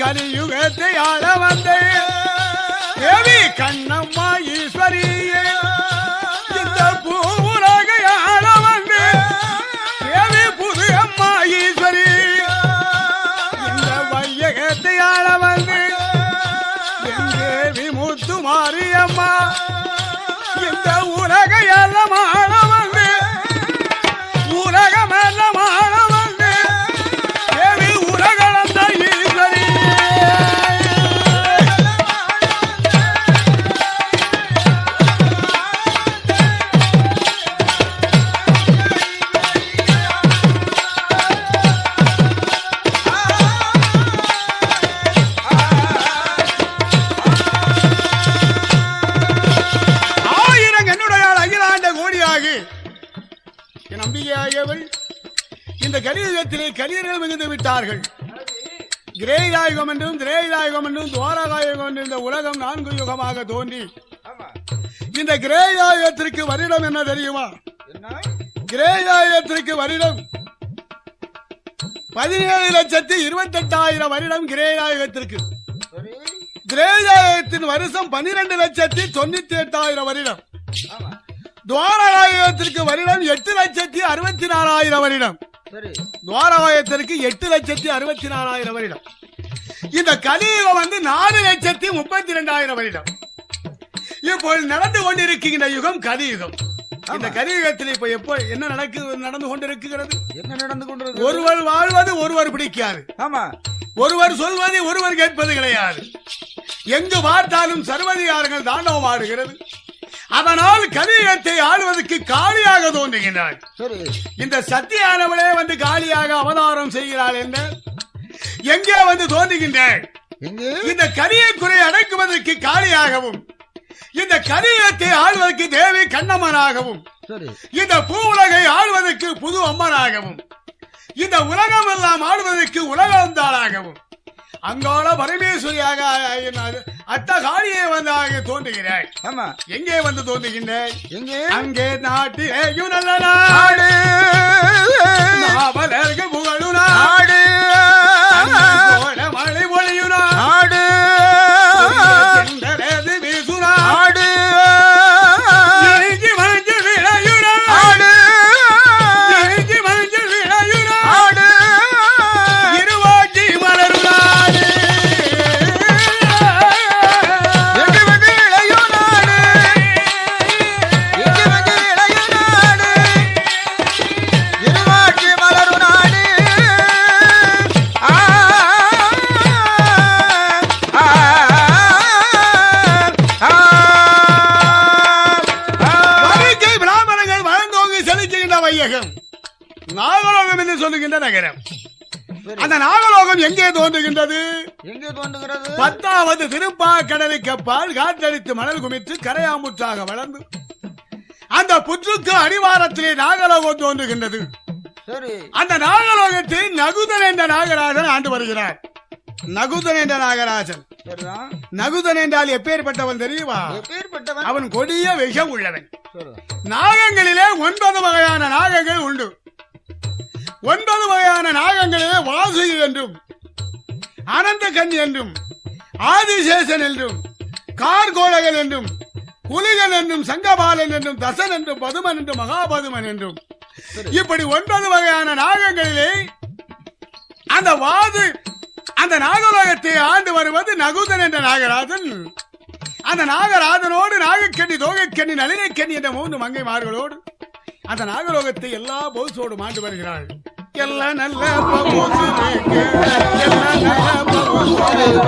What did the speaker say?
கலியுகத்தை ஆள வந்தேன். கண்ண கூடியவள் இந்த கலியுகத்திலே கலியர்கள் மிகுந்து விட்டார்கள். கிரேயாயுகம் என்றும் திரேயாயுகம் என்றும் துவாரகாயுகம் என்றும் இந்த உலகம் நான்கு யுகமாக தோன்றி இந்த கிரேயாயுகத்திற்கு வருடம் என்ன தெரியுமா? என்ன கிரேயாயுகத்திற்கு வருடம் பதினேழு லட்சத்தி இருபத்தி எட்டாயிரம் வருடம் கிரேயாயுகத்திற்கு சரி கிரேயாயுகத்தின் வருஷம் பன்னிரண்டு லட்சத்தி தொண்ணூத்தி எட்டாயிரம் வருடம். ஆமா துவாரகாயுகத்திற்கு வருடம் எட்டு லட்சத்தி அறுபத்தி நாலாயிரம் வருடம். சரி. துவாரகாயத்திற்கு எட்டு லட்சத்தி அறுபத்தி நாலாயிரம் வருடம். இந்த கலியுகம் வந்து நாலு லட்சத்தி முப்பத்தி ரெண்டாயிரம் வருடம். இப்போ நடந்து கொண்டிருக்கின்ற யுகம் கலியுகம். இந்த கலியுகத்தில் இப்ப எப்போ என்ன நடக்கு நடந்து கொண்டிருக்கிறது? என்ன நடந்து கொண்டிருக்கு ஒருவர் வாழ்வது ஒருவர் பிடிக்காது. ஆமா. ஒருவர் சொல்வதை ஒருவர் கேட்பது கிடையாது. எங்கு பார்த்தாலும் சர்வதிகாரங்கள் தாண்டவம் ஆடுகிறது அதனால் கலியுகத்தை ஆளுவதற்கு காளியாக தோன்றுகின்றாள். சரி. இந்த சத்தியானவளே வந்து காளியாக அவதாரம் செய்கிறாள் என்று எங்கே வந்து தோன்றுகின்றாள்? எங்கே? இந்த கரியை குறை அடக்குவதற்கு காளியாகவும் இந்த கலியுகத்தை ஆள்வதற்கு தேவி கண்ணம்மனாகவும் இந்த பூ உலகை ஆள்வதற்கு புது அம்மனாகவும் இந்த உலகம் எல்லாம் ஆள்வதற்கு உலகந்தாளாகவும் அங்காள பரமேஸ்வரியாக அத்த காளியை வந்து தோன்றுகிறாள் ஆமா. எங்கே வந்து தோன்றுகின்றாள் எங்கே? அங்கே நாட்டிலேயும் நல்ல நாடு. சொல்லுகின்ற நகரம். அந்த நாகலோகம் எங்கே தோன்றுகின்றது? எங்கே தோன்றுகிறது? பத்தாவது திருப்பாக்கடலுக்கு அப்பால் காற்றடித்து மணல் குமித்து கரையாமுற்றாக வளர்ந்து அந்த புற்றுக்கு அடிவாரத்திலே நாகலோகம் தோன்றுகின்றது. அந்த நாகலோகத்தில் நகுதன் என்ற நாகராஜன் ஆண்டு வருகிறார். நகுதன் என்ற நாகராஜன். நகுதன் என்றால் எப்பேற்பட்டவன் தெரியுமா? அவன் கொடிய விஷம் உள்ளவன். நாகங்களிலே ஒன்பது வகையான நாகங்கள் உண்டு. ஒன்பது வகையான நாகங்களே வாசுகி என்றும் அனந்த கண் என்றும் ஆதிசேஷன் என்றும் கார்கோழகன் என்றும் குலிகன் என்றும் சங்கபாலன் என்றும் தசன் என்றும் பதுமன் என்றும் மகாபதுமன் என்றும். இப்படி ஒன்பது வகையான நாகங்களிலே அந்த வாது அந்த நாகலோகத்தை ஆண்டு வருவது நகுதன் என்ற நாகராஜன். அந்த நாகராஜனோடு நாகக்கண்ணி தோகைக்கண்ணி நளினைக்கண்ணி என்ற மூன்று மங்கைமார்களோடு அந்த நாகலோகத்தை எல்லா போசோடு ஆண்டு வருகிறாள். ಎಲ್ಲ நல்ல பகுசு ಎಲ್ಲ